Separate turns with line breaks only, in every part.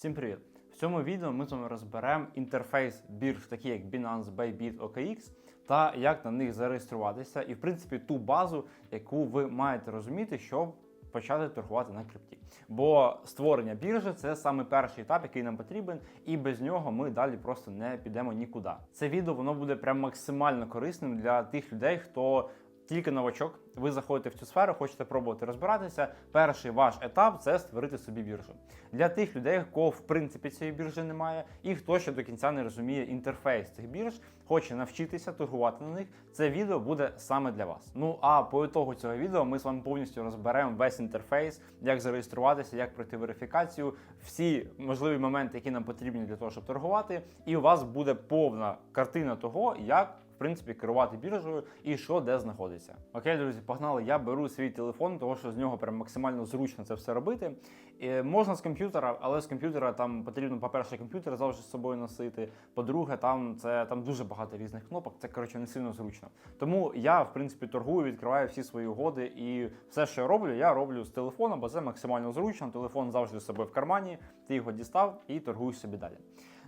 Всім привіт! В цьому відео ми з вами розберемо інтерфейс бірж, такі як Binance, Bybit, OKX, та як на них зареєструватися, і в принципі ту базу, яку ви маєте розуміти, щоб почати торгувати на крипті. Бо створення біржі це саме перший етап, який нам потрібен, і без нього ми далі просто не підемо нікуди. Це відео воно буде прям максимально корисним для тих людей, хто тільки новачок, ви заходите в цю сферу, хочете пробувати розбиратися. Перший ваш етап це створити собі біржу. Для тих людей, кого в принципі цієї біржі немає, і хто ще до кінця не розуміє інтерфейс цих бірж, хоче навчитися торгувати на них. Це відео буде саме для вас. Ну а по ітогу цього відео ми з вами повністю розберемо весь інтерфейс, як зареєструватися, як пройти верифікацію, всі можливі моменти, які нам потрібні для того, щоб торгувати, і у вас буде повна картина того, як принципі керувати біржею і що де знаходиться. Окей, друзі, погнали. Я беру свій телефон, тому що з нього прям максимально зручно це все робити. І можна з комп'ютера, але з комп'ютера там потрібно, по-перше, комп'ютер завжди з собою носити. По-друге, там це там дуже багато різних кнопок. Це коротше не сильно зручно. Тому я, в принципі, торгую, відкриваю всі свої угоди, і все, що я роблю, я роблю з телефона, бо це максимально зручно. Телефон завжди з собою в кармані. Ти його дістав і торгуєш собі далі.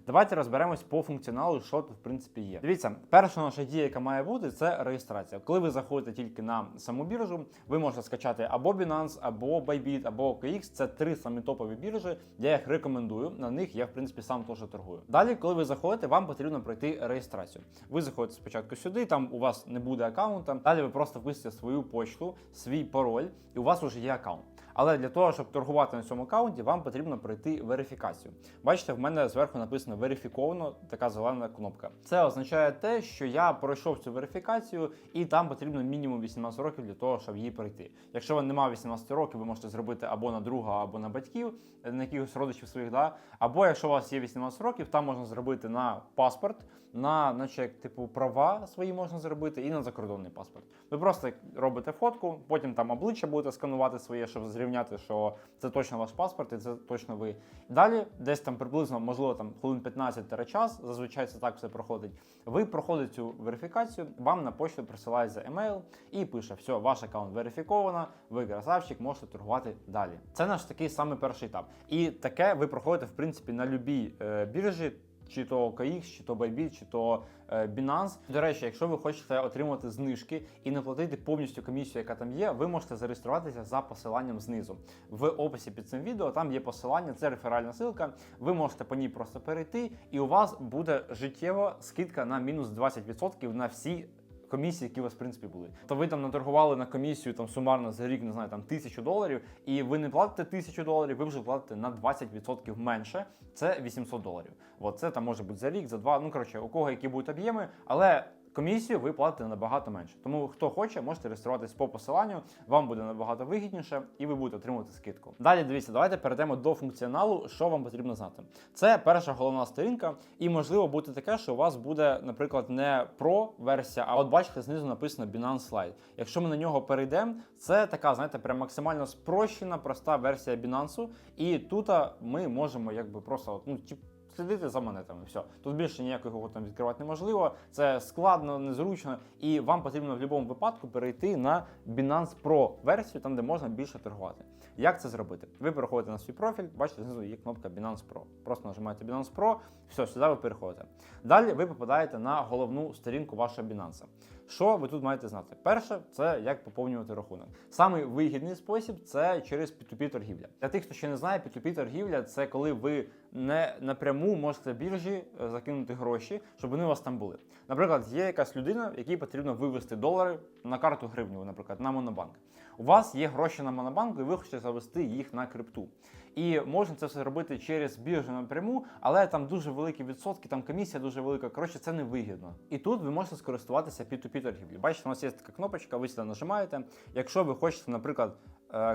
Давайте розберемось по функціоналу, що тут в принципі є. Дивіться, перша наша дія, яка має бути, це реєстрація. Коли ви заходите тільки на саму біржу, ви можете скачати або Binance, або Bybit, або OKX. Це три самі топові біржі. Я їх рекомендую. На них я в принципі сам теж торгую. Далі, коли ви заходите, вам потрібно пройти реєстрацію. Ви заходите спочатку сюди, там у вас не буде аккаунта. Далі ви просто вписуєте свою почту, свій пароль, і у вас вже є аккаунт. Але для того, щоб торгувати на цьому аккаунті, вам потрібно пройти верифікацію. Бачите, в мене зверху написано верифіковано така зелена кнопка. Це означає те, що я пройшов цю верифікацію, і там потрібно мінімум 18 років для того, щоб її пройти. Якщо вам немає 18 років, ви можете зробити або на друга, або на батьків, на якихось родичів своїх, да. Або якщо у вас є 18 років, там можна зробити на паспорт, на наче як типу права свої можна зробити, і на закордонний паспорт. Ви просто робите фотку, потім там обличчя будете сканувати своє, щоб зрівняти, що це точно ваш паспорт, і це точно ви. Далі, десь там приблизно, можливо, там хвилин 15 час, зазвичай це так все проходить. Ви проходите цю верифікацію, вам на почту присилається емейл і пише: все, ваш аккаунт верифіковано, ви красавчик, можете торгувати далі. Це наш такий самий перший етап. І таке ви проходите, в принципі, на любій е, біржі. Чи то KX, чи то Bybit, чи то е, Binance. До речі, якщо ви хочете отримати знижки і не платити повністю комісію, яка там є, ви можете зареєструватися за посиланням знизу. В описі під цим відео там є посилання, це реферальна ссылка. Ви можете по ній просто перейти, і у вас буде життєва скидка на мінус 20% на всі. Комісії, які у вас в принципі були, то ви там наторгували на комісію там сумарно за рік, не знаю, там тисячу доларів, і ви не платите тисячу доларів, ви вже платите на 20% менше. Це 800 доларів. От це там може бути за рік, за два. Ну коротше, у кого які будуть об'єми, але. Комісію ви платите набагато менше. Тому хто хоче, можете реєструватись по посиланню, вам буде набагато вигідніше і ви будете отримувати скидку. Далі дивіться, давайте перейдемо до функціоналу, що вам потрібно знати. Це перша головна сторінка, і можливо бути таке, що у вас буде, наприклад, не про версія, а от бачите, знизу написано Binance Lite. Якщо ми на нього перейдемо, це така, знаєте, прям максимально спрощена, проста версія Binance, і тут ми можемо якби просто ну, тип, Слідити за монетами, все. Тут більше ніякого там відкривати неможливо. Це складно, незручно, і вам потрібно в будь-якому випадку перейти на Binance Pro версію, там де можна більше торгувати. Як це зробити? Ви переходите на свій профіль, бачите, знизу є кнопка Binance Pro. Просто нажимаєте Binance Pro, все, сюди ви переходите. Далі ви попадаєте на головну сторінку вашого Binance. Що ви тут маєте знати? Перше, це як поповнювати рахунок. Самий вигідний спосіб це через P2P торгівля. Для тих, хто ще не знає, P2P торгівля це коли ви не напряму можете біржі е, закинути гроші, щоб вони у вас там були. Наприклад, є якась людина, якій потрібно вивести долари на карту гривню, наприклад, на Монобанк. У вас є гроші на Монобанку, і ви хочете завести їх на крипту. І можна це все робити через біржу напряму, але там дуже великі відсотки, там комісія дуже велика. Коротше, це не вигідно. І тут ви можете скористуватися P2P торгівлі. Бачите, у нас є така кнопочка, ви сюди нажимаєте. Якщо ви хочете, наприклад,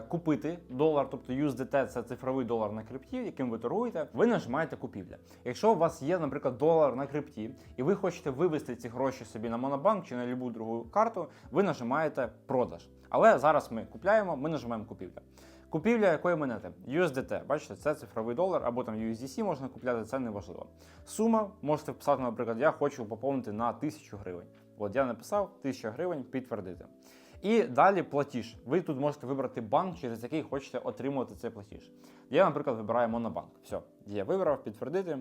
купити долар, тобто USDT – це цифровий долар на крипті, яким ви торгуєте, ви нажимаєте купівля. Якщо у вас є, наприклад, долар на крипті, і ви хочете вивести ці гроші собі на Монобанк чи на будь-яку другу карту, ви нажимаєте продаж. Але зараз ми купляємо, ми нажимаємо купівля. Купівля якої монети? USDT. Бачите, це цифровий долар, або там USDC можна купляти, це не важливо. Сума можете вписати, наприклад, я хочу поповнити на 1000 гривень. От я написав 1000 гривень, підтвердити. І далі платіж. Ви тут можете вибрати банк, через який хочете отримувати цей платіж. Я, наприклад, вибираю Монобанк. Все, Є, вибрав, підтвердити.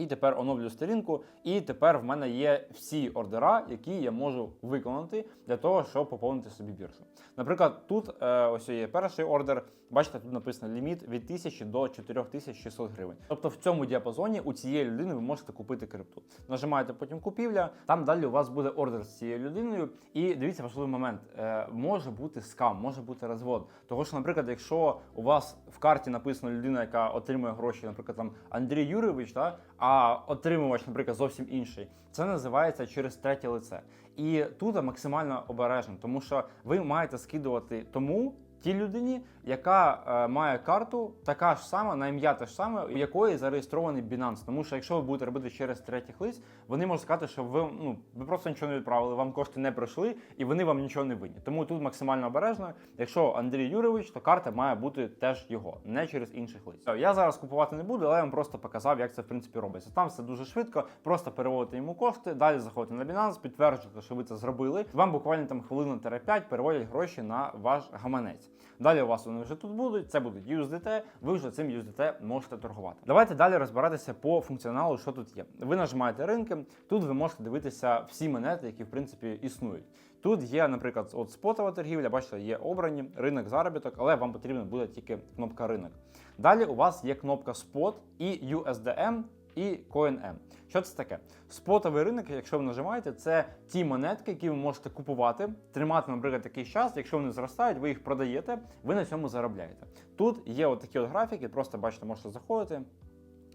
І тепер оновлю сторінку, і тепер в мене є всі ордера, які я можу виконати для того, щоб поповнити собі біржу. Наприклад, тут е, ось є перший ордер. Бачите, тут написано ліміт від 1000 до 4600 гривень. Тобто в цьому діапазоні у цієї людини ви можете купити крипту. Нажимаєте потім купівля. Там далі у вас буде ордер з цією людиною. І дивіться, важливий момент: е, може бути скам, може бути розвод. Того що, наприклад, якщо у вас в карті написано людина, яка отримує гроші, наприклад, там Андрій Юрійович, та, а отримувач, наприклад, зовсім інший, це називається через третє лице. І тут максимально обережно, тому що ви маєте скидувати тому. Тій людині, яка е, має карту, така ж сама, на ім'я те ж саме, у якої зареєстрований Binance. Тому що якщо ви будете робити через третіх лиць, вони можуть сказати, що ви ну ви просто нічого не відправили, вам кошти не пройшли, і вони вам нічого не винні. Тому тут максимально обережно. Якщо Андрій Юрійович, то карта має бути теж його, не через інших лиць. Я зараз купувати не буду, але я вам просто показав, як це в принципі робиться. Там все дуже швидко, просто переводите йому кошти, далі заходите на Binance, підтверджуєте, що ви це зробили. Вам буквально там хвилину-5 переводять гроші на ваш гаманець. Далі у вас вони вже тут будуть. Це будуть USDT, ви вже цим USDT можете торгувати. Давайте далі розбиратися по функціоналу, що тут є. Ви нажимаєте ринки. Тут ви можете дивитися всі монети, які в принципі існують. Тут є, наприклад, от спотова торгівля, бачите, є обрані ринок заробіток, але вам потрібна буде тільки кнопка ринок. Далі у вас є кнопка Spot і USDM і CoinM. Що це таке? Спотовий ринок, якщо ви нажимаєте, це ті монетки, які ви можете купувати, тримати, наприклад, такий час. Якщо вони зростають, ви їх продаєте, ви на цьому заробляєте. Тут є от такі от графіки, просто бачите, можете заходити.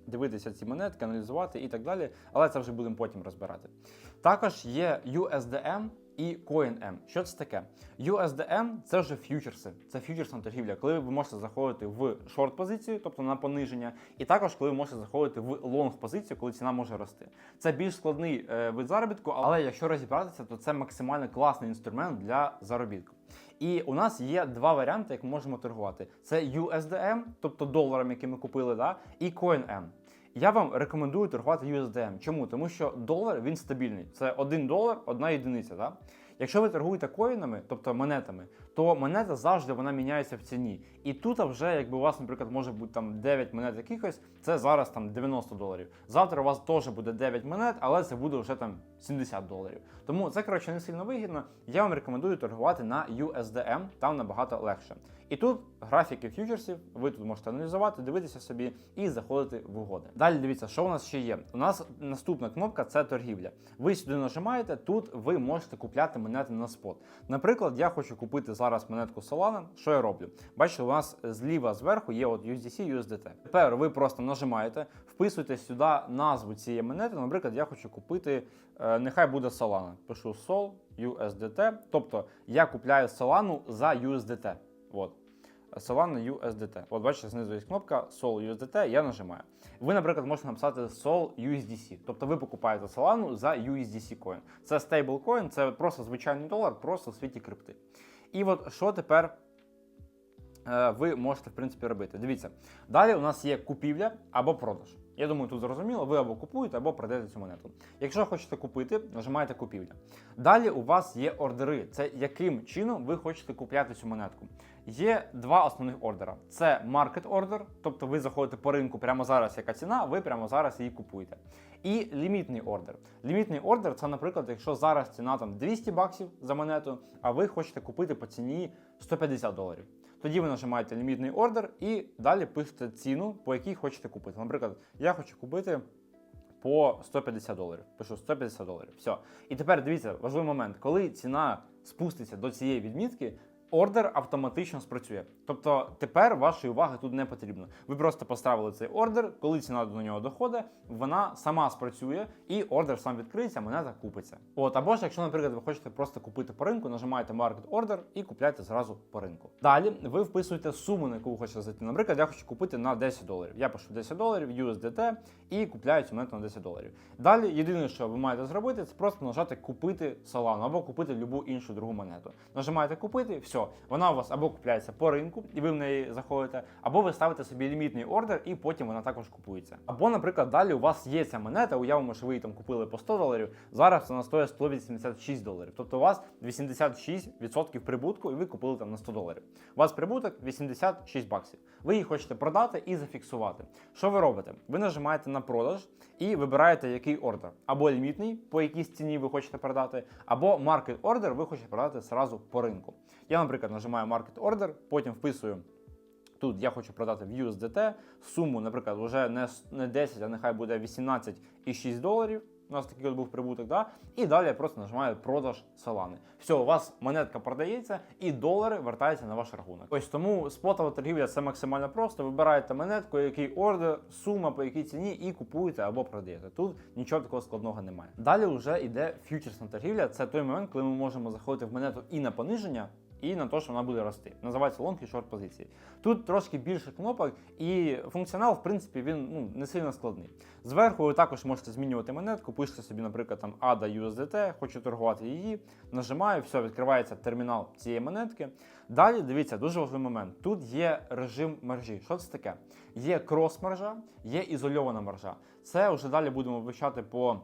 Дивитися ці монетки, аналізувати і так далі, але це вже будемо потім розбирати. Також є USDM і CoinM. Що це таке? USDM це вже ф'ючерси, це ф'ючерсна торгівля, коли ви можете заходити в шорт позицію, тобто на пониження, і також коли ви можете заходити в лонг позицію, коли ціна може рости. Це більш складний е, вид заробітку, але якщо розібратися, то це максимально класний інструмент для заробітку. І у нас є два варіанти, як ми можемо торгувати: це USDM, тобто доларом, який ми купили, да, і CoinM. Я вам рекомендую торгувати USDM. Чому? Тому що долар він стабільний. Це один долар, одна єдиниця. Да? Якщо ви торгуєте коїнами, тобто монетами, то монета завжди вона міняється в ціні. І тут вже, якби у вас, наприклад, може бути там 9 монет якихось, це зараз там 90 доларів. Завтра у вас теж буде 9 монет, але це буде вже там 70 доларів. Тому це коротше не сильно вигідно. Я вам рекомендую торгувати на USDM, там набагато легше. І тут графіки фьючерсів, ви тут можете аналізувати, дивитися собі і заходити в угоди. Далі дивіться, що у нас ще є. У нас наступна кнопка це торгівля. Ви сюди нажимаєте, тут ви можете купляти монети на спот. Наприклад, я хочу купити зараз монетку Solana. Що я роблю? Бачите, у нас зліва зверху є от USDC, USDT. Тепер ви просто нажимаєте, вписуєте сюди назву цієї монети. Наприклад, я хочу купити, е, нехай буде Solana. Пишу Sol USDT. Тобто я купляю Solana за USDT. От. Solana USDT. От бачите, знизу є кнопка Sol USDT, я нажимаю. Ви, наприклад, можете написати Sol USDC. Тобто ви покупаєте Solana за USDC coin. Це стейблкоін, це просто звичайний долар, просто в світі крипти. І от що тепер е, ви можете в принципі робити? Дивіться, далі у нас є купівля або продаж. Я думаю, тут зрозуміло, ви або купуєте, або продаєте цю монету. Якщо хочете купити, нажимаєте купівля. Далі у вас є ордери. Це яким чином ви хочете купляти цю монетку. Є два основних ордера: це market order, тобто ви заходите по ринку прямо зараз, яка ціна, ви прямо зараз її купуєте. І лімітний ордер. Лімітний ордер це, наприклад, якщо зараз ціна там 200 баксів за монету, а ви хочете купити по ціні 150 доларів. Тоді ви нажимаєте лімітний ордер і далі пишете ціну, по якій хочете купити. Наприклад, я хочу купити по 150 доларів. Пишу 150 доларів. Все. І тепер дивіться, важливий момент, коли ціна спуститься до цієї відмітки. Ордер автоматично спрацює. Тобто тепер вашої уваги тут не потрібно. Ви просто поставили цей ордер, коли ціна до нього доходить, вона сама спрацює і ордер сам відкриється, монета купиться. От або ж, якщо, наприклад, ви хочете просто купити по ринку, нажимаєте Market Order і купляєте зразу по ринку. Далі ви вписуєте суму, на яку ви хочете зайти. Наприклад, я хочу купити на 10 доларів. Я пишу 10 доларів USDT і купляю цю монету на 10 доларів. Далі єдине, що ви маєте зробити, це просто нажати купити Solana або купити любу іншу другу монету. Нажимаєте купити, все. Все, вона у вас або купляється по ринку, і ви в неї заходите, або ви ставите собі лімітний ордер, і потім вона також купується. Або, наприклад, далі у вас є ця монета, уявимо, що ви її там купили по 100 доларів. Зараз вона стоїть 186 доларів. Тобто у вас 86% прибутку, і ви купили там на 100 доларів. У вас прибуток 86 баксів. Ви її хочете продати і зафіксувати. Що ви робите? Ви нажимаєте на продаж і вибираєте, який ордер. Або лімітний, по якійсь ціні ви хочете продати, або market order ви хочете продати зразу по ринку. Я, наприклад, нажимаю market order, потім вписую. Тут я хочу продати в USDT суму, наприклад, вже не, не 10, а нехай буде 18,6 доларів. У нас такий от був прибуток, да? і далі я просто нажимаю продаж Solana. Все, у вас монетка продається і долари вертаються на ваш рахунок. Ось тому спотова торгівля це максимально просто. Вибираєте монетку, який ордер, сума по якій ціні, і купуєте або продаєте. Тут нічого такого складного немає. Далі вже йде фьючерсна торгівля. Це той момент, коли ми можемо заходити в монету і на пониження, і на те, що вона буде рости. Називається лонг і шорт позиції. Тут трошки більше кнопок, і функціонал, в принципі, він ну, не сильно складний. Зверху ви також можете змінювати монетку, пишете собі, наприклад, там ADA USDT, хочу торгувати її. Нажимаю, все, відкривається термінал цієї монетки. Далі дивіться, дуже важливий момент. Тут є режим маржі. Що це таке? Є крос-маржа, є ізольована маржа. Це вже далі будемо вивчати по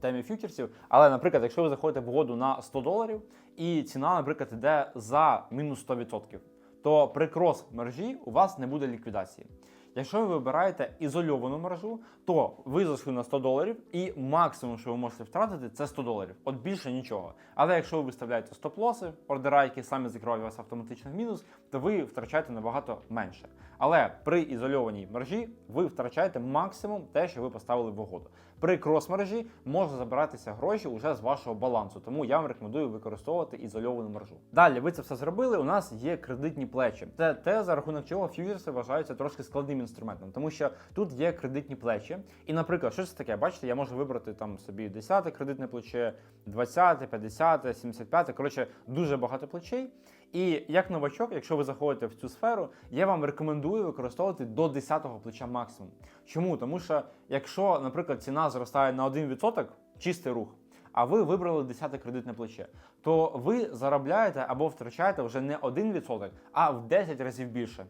темі фьючерсів. Але, наприклад, якщо ви заходите в угоду на 100 доларів, і ціна, наприклад, йде за мінус 100%, то при крос мережі у вас не буде ліквідації. Якщо ви вибираєте ізольовану мережу, то ви зайшли на 100 доларів, і максимум, що ви можете втратити, це 100 доларів. От більше нічого. Але якщо ви виставляєте стоп-лоси, ордера, які самі закривають вас автоматично в мінус, то ви втрачаєте набагато менше. Але при ізольованій мережі ви втрачаєте максимум те, що ви поставили в угоду. При крос-мережі може забиратися гроші уже з вашого балансу, тому я вам рекомендую використовувати ізольовану мережу. Далі ви це все зробили. У нас є кредитні плечі. Це те, за рахунок чого фьючерси вважаються трошки складним інструментом, тому що тут є кредитні плечі. І, наприклад, що це таке? Бачите, я можу вибрати там собі 10 кредитне плече, 20, 50, 75. Коротше, дуже багато плечей. І як новачок, якщо ви заходите в цю сферу, я вам рекомендую використовувати до 10-го плеча максимум. Чому? Тому що якщо, наприклад, ціна зростає на 1%, чистий рух, а ви вибрали 10 кредитне плече, то ви заробляєте або втрачаєте вже не 1%, а в 10 разів більше.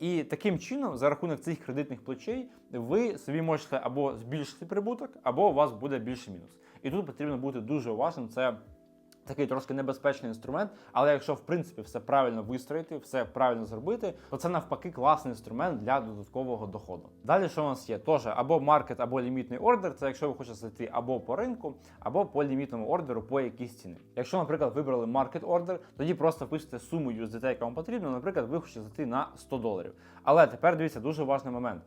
І таким чином, за рахунок цих кредитних плечей, ви собі можете або збільшити прибуток, або у вас буде більший мінус. І тут потрібно бути дуже уважним. Це такий трошки небезпечний інструмент, але якщо в принципі все правильно вистроїти, все правильно зробити, то це навпаки класний інструмент для додаткового доходу. Далі що у нас є? Теж або маркет, або лімітний ордер. Це якщо ви хочете зайти або по ринку, або по лімітному ордеру по якійсь ціні. Якщо, наприклад, вибрали маркет ордер, тоді просто пишете суму USDT, яка вам потрібна. Наприклад, ви хочете зайти на 100 доларів. Але тепер дивіться дуже важний момент.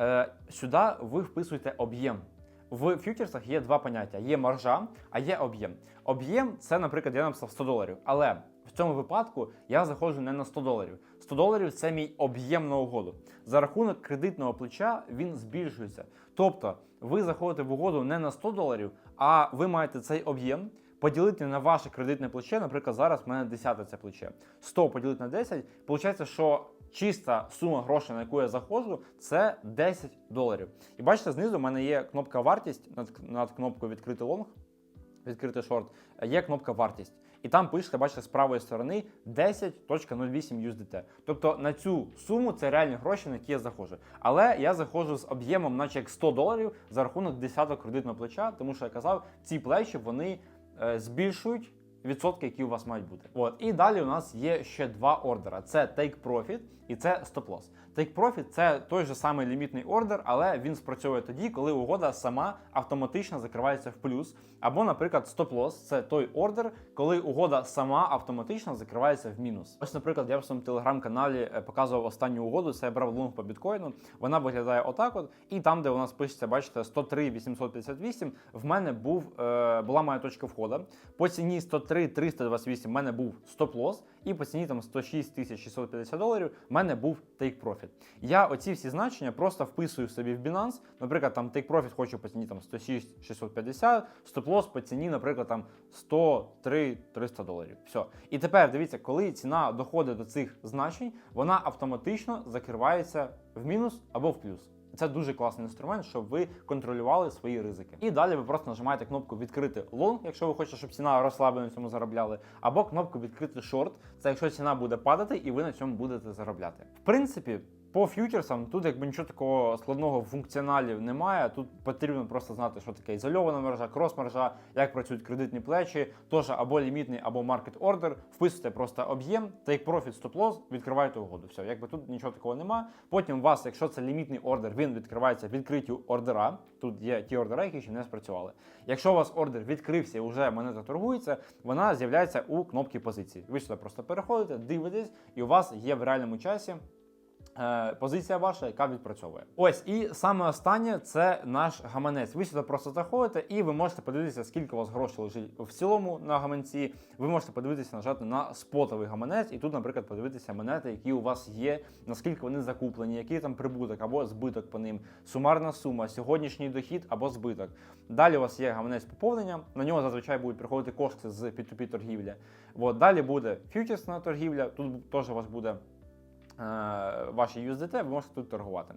Е, сюди ви вписуєте об'єм. В фьючерсах є два поняття: є маржа, а є об'єм. Об'єм це, наприклад, я написав 100 доларів. Але в цьому випадку я заходжу не на 100 доларів. 100 доларів це мій об'єм на угоду. За рахунок кредитного плеча він збільшується. Тобто ви заходите в угоду не на 100 доларів, а ви маєте цей об'єм. Поділити на ваше кредитне плече, наприклад, зараз в мене 10 це плече. 100 поділити на 10, виходить, що чиста сума грошей, на яку я заходжу, це 10 доларів. І бачите, знизу в мене є кнопка вартість над, над кнопкою відкрити лонг, відкрити шорт, є кнопка вартість. І там пишете, бачите, з правої сторони 10.08 USDT. Тобто на цю суму це реальні гроші, на які я заходжу. Але я заходжу з об'ємом, наче як 100 доларів за рахунок 10 кредитного плеча, тому що я казав, ці плечі вони е, збільшують відсотки, які у вас мають бути. От і далі у нас є ще два ордера: це Take Profit і це Stop Loss. Take Profit – це той же самий лімітний ордер, але він спрацьовує тоді, коли угода сама автоматично закривається в плюс. Або, наприклад, Stop Loss – це той ордер, коли угода сама автоматично закривається в мінус. Ось, наприклад, я в своєму телеграм-каналі е, показував останню угоду. Це я брав лонг по біткоїну. Вона виглядає отак. От, і там, де у нас пишеться, бачите, 103 858, в мене був е, була моя точка входу. По ціні 103 328 в мене був стоп-лосс, і по ціні там 106 650 доларів в мене був take profit. Я оці всі значення просто вписую собі в Binance. Наприклад, там profit хочу по ціні там 106 650, стоп-лосс по ціні, наприклад, там 103 300 доларів. Все. І тепер дивіться, коли ціна доходить до цих значень, вона автоматично закривається в мінус або в плюс. Це дуже класний інструмент, щоб ви контролювали свої ризики. І далі ви просто нажимаєте кнопку відкрити лонг, якщо ви хочете, щоб ціна росла, ви на цьому заробляли, або кнопку відкрити шорт. Це якщо ціна буде падати, і ви на цьому будете заробляти. В принципі. По фьючерсам тут якби нічого такого складного функціоналів немає. Тут потрібно просто знати, що таке ізольована мережа, крос-мережа, як працюють кредитні плечі, теж або лімітний, або маркет ордер. Вписуєте просто об'єм, take profit, стоп-лосс, відкриваєте угоду. Все, якби тут нічого такого нема. Потім у вас, якщо це лімітний ордер, він відкривається відкриті ордера. Тут є ті ордера, які ще не спрацювали. Якщо у вас ордер відкрився і вже монета торгується, вона з'являється у кнопці позиції. Ви сюди просто переходите, дивитесь, і у вас є в реальному часі. Е, Позиція ваша, яка відпрацьовує. Ось і саме останнє це наш гаманець. Ви сюди просто заходите, і ви можете подивитися, скільки у вас грошей лежить в цілому на гаманці. Ви можете подивитися, нажати на спотовий гаманець, і тут, наприклад, подивитися монети, які у вас є, наскільки вони закуплені, який там прибуток або збиток по ним, сумарна сума, сьогоднішній дохід або збиток. Далі у вас є гаманець поповнення. На нього зазвичай будуть приходити кошти з P2P торгівлі. От, далі буде фьючерсна торгівля. Тут теж у вас буде ваші USDT, ви можете тут торгувати.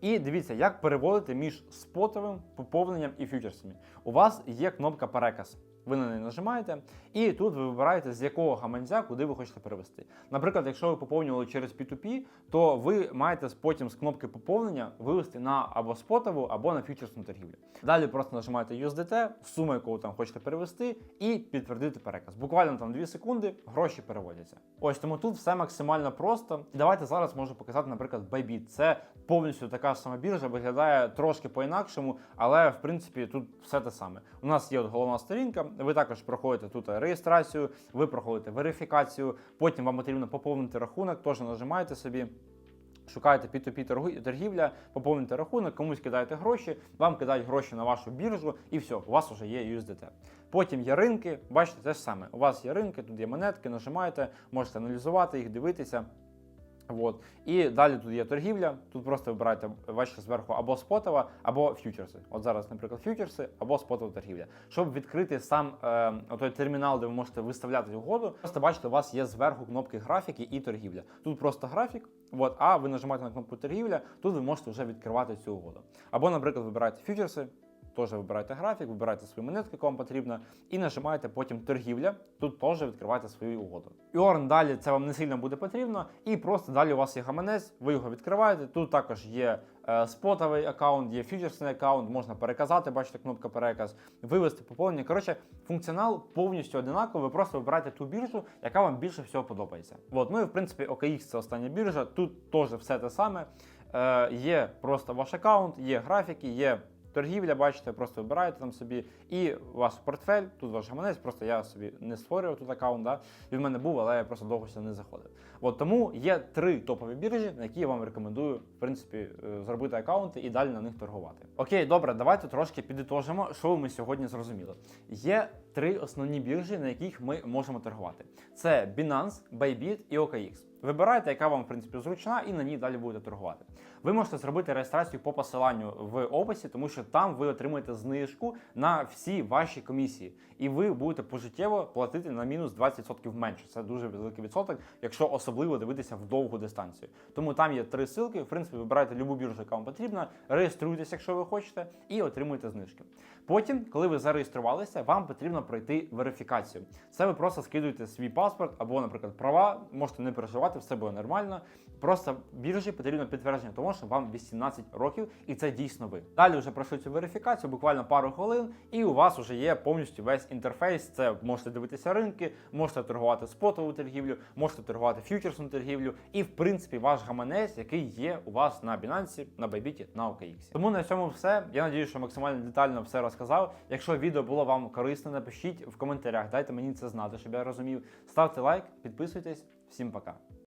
І дивіться, як переводити між спотовим поповненням і фьючерсами. У вас є кнопка переказ. Ви на неї нажимаєте, і тут ви вибираєте, з якого гаманця куди ви хочете перевести. Наприклад, якщо ви поповнювали через P2P, то ви маєте потім з кнопки поповнення вивести на або спотову, або на фьючерсну торгівлю. Далі просто нажимаєте USDT, суму, яку там хочете перевести, і підтвердити переказ. Буквально там 2 секунди гроші переводяться. Ось тому тут все максимально просто. І давайте зараз можу показати, наприклад, Bybit. Це повністю така сама біржа, виглядає трошки по-інакшому, але в принципі тут все те саме. У нас є от головна сторінка. Ви також проходите тут реєстрацію, ви проходите верифікацію. Потім вам потрібно поповнити рахунок, теж нажимаєте собі. Шукаєте P2P торгівля, поповнюєте рахунок, комусь кидаєте гроші, вам кидають гроші на вашу біржу, і все, у вас вже є USDT. Потім є ринки, бачите, те ж саме. У вас є ринки, тут є монетки, нажимаєте, можете аналізувати їх, дивитися. От. І далі тут є торгівля. Тут просто вибираєте, бачите, зверху або спотова, або фьючерси. От зараз, наприклад, фьючерси або спотова торгівля. Щоб відкрити сам е, той термінал, де ви можете виставляти угоду, просто бачите, у вас є зверху кнопки графіки і торгівля. Тут просто графік, от, а ви нажимаєте на кнопку торгівля, тут ви можете вже відкривати цю угоду. Або, наприклад, вибираєте фьючерси, Теж вибираєте графік, вибираєте свою монетку, яка вам потрібна, і нажимаєте потім торгівля. Тут теж відкриваєте свою угоду. Іорн далі це вам не сильно буде потрібно, і просто далі у вас є гаманець, ви його відкриваєте. Тут також є е, спотовий аккаунт, є фьючерсний аккаунт, можна переказати, бачите, кнопка переказ, вивести поповнення. Коротше, функціонал повністю одинаковий. Ви просто вибираєте ту біржу, яка вам більше всього подобається. От, ну і в принципі, OKX це остання біржа. Тут теж все те саме. Е, є просто ваш аккаунт, є графіки, є. Торгівля, бачите, просто вибираєте там собі і ваш портфель, тут ваш гаманець, просто я собі не створював тут аккаунт, да? він в мене був, але я просто довго сюди не заходив. От тому є три топові біржі, на які я вам рекомендую в принципі е, зробити аккаунти і далі на них торгувати. Окей, добре, давайте трошки підітожимо, що ми сьогодні зрозуміли. Є три основні біржі, на яких ми можемо торгувати: це Binance, Bybit і OKX. Вибирайте, яка вам в принципі зручна, і на ній далі будете торгувати. Ви можете зробити реєстрацію по посиланню в описі, тому що там ви отримуєте знижку на всі ваші комісії, і ви будете пожиттєво платити на мінус 20% менше. Це дуже великий відсоток, якщо особливо дивитися в довгу дистанцію. Тому там є три ссылки. В принципі, вибирайте любу біржу, яка вам потрібна, реєструйтесь, якщо ви хочете, і отримуйте знижки. Потім, коли ви зареєструвалися, вам потрібно пройти верифікацію. Це ви просто скидуєте свій паспорт або, наприклад, права, можете не переживати, все буде нормально. Просто біржі потрібно підтвердження того, що вам 18 років, і це дійсно ви. Далі вже пройшли цю верифікацію, буквально пару хвилин, і у вас вже є повністю весь інтерфейс. Це можете дивитися ринки, можете торгувати спотову торгівлю, можете торгувати фьючерсну торгівлю, і в принципі ваш гаманець, який є у вас на Binance, на Bybit, на OKX. Тому на цьому все. Я надію, що максимально детально все розказав. Якщо відео було вам корисне, напишіть в коментарях, дайте мені це знати, щоб я розумів. Ставте лайк, підписуйтесь. Всім пока.